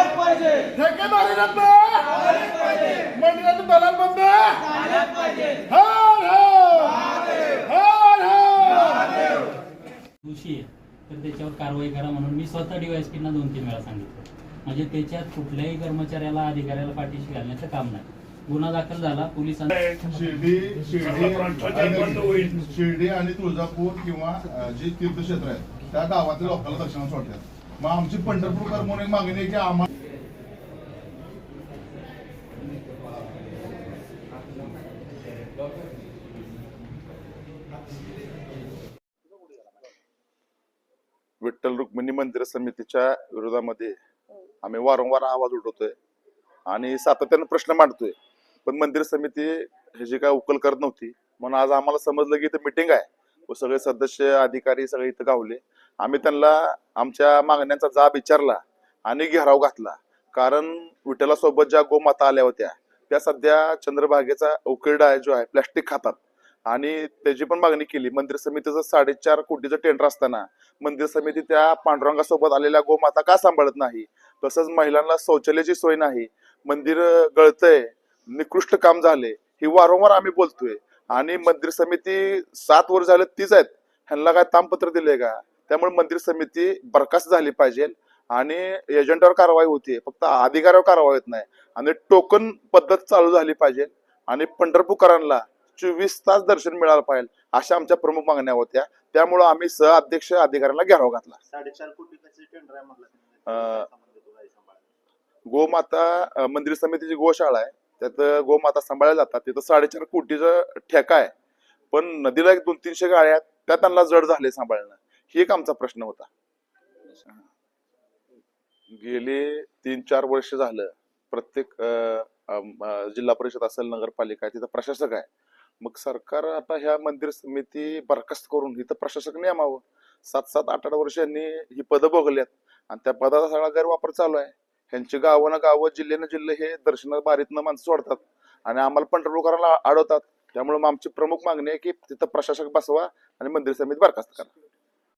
ठेकेदारांना झालाच पाहिजे. ठेकेदारांना मंदिरातून दलाल बंद हर हर हर हर दोषी आहे. तर त्याच्यावर कारवाई करा म्हणून मी स्वतः डीवायसपीना दोन तीन वेळा सांगितलं. म्हणजे त्याच्यात कुठल्याही कर्मचाऱ्याला अधिकाऱ्याला पाठीशी घालण्याचं काम नाही. गुन्हा दाखल झाला पोलिसांना शिर्डी शिर्डी शिर्डी आणि तुळजापूर किंवा जी तीर्थक्षेत्र आहेत त्या गावातील लोकांना दर्शना सोडतात मग आमची पंढरपूरकर म्हणून एक मागणी आहे की आम्हाला विठ्ठल रुक्मिणी मंदिर समितीच्या विरोधामध्ये आम्ही वारंवार आवाज उठवतोय आणि सातत्यानं प्रश्न मांडतोय. पण मंदिर समिती ह्याची काय उकल करत नव्हती म्हणून आज आम्हाला समजलं की इथं मिटिंग आहे. व सगळे सदस्य अधिकारी सगळे इथं गावले. आम्ही त्यांना आमच्या मागण्यांचा जाब विचारला आणि घेराव घातला. कारण विठ्ठलासोबत ज्या गोमाता आल्या होत्या त्या सध्या चंद्रभागेचा उकिरडा जो आहे प्लॅस्टिक खातात. आणि त्याची पण मागणी केली. मंदिर समितीचं साडेचार कोटीचं टेंडर असताना मंदिर समिती त्या पांडुरंगासोबत आलेल्या गोमाता का सांभाळत नाही? तसंच महिलांना शौचालयाची सोय नाही. मंदिर गळतंय. निकृष्ट काम झाले ही वारंवार आम्ही बोलतोय. आणि मंदिर समिती सात वर्ष झाले तीच आहेत. ह्यांना काय तामपत्र दिले का? त्यामुळे मंदिर समिती बरखास्त झाली पाहिजे आणि एजंटावर कारवाई होती फक्त अधिकाऱ्यावर कारवाई होत नाही. आणि टोकन पद्धत चालू झाली पाहिजे. आणि पंढरपूरकरांना चोवीस तास दर्शन मिळालं पाहिजे अशा आमच्या प्रमुख मागण्या होत्या. त्यामुळं आम्ही सह अध्यक्ष अधिकाऱ्यांना घेराव घातला. साडेचार कोटी? गोमाता मंदिर समितीची गोशाळा आहे. त्यात गोमाता सांभाळल्या जातात. तिथं साडेचार कोटीचं ठेका आहे. पण नदीला एक दोन तीनशे आहेत. त्या त्यांना जड झाले सांभाळणं. ही एक आमचा प्रश्न होता. गेले तीन चार वर्ष झालं. प्रत्येक जिल्हा परिषद असेल नगरपालिका तिथं प्रशासक आहे. मग सरकार आता ह्या मंदिर समिती बरखास्त करून इथं प्रशासक नेमावं सात सात आठ आठ वर्ष यांनी ही पदं भोगल्यात. आणि त्या पदाचा सगळा गैरवापर चालू आहे. ह्यांची गावं ना गावं जिल्ह्यानं जिल्हे हे दर्शन बारीतनं माणसं सोडतात. आणि आम्हाला पंढरपूरकरांना अडवतात त्यामुळे मग आमची प्रमुख मागणी आहे की तिथं प्रशासक बसवा आणि मंदिर समिती बरखास्त करा.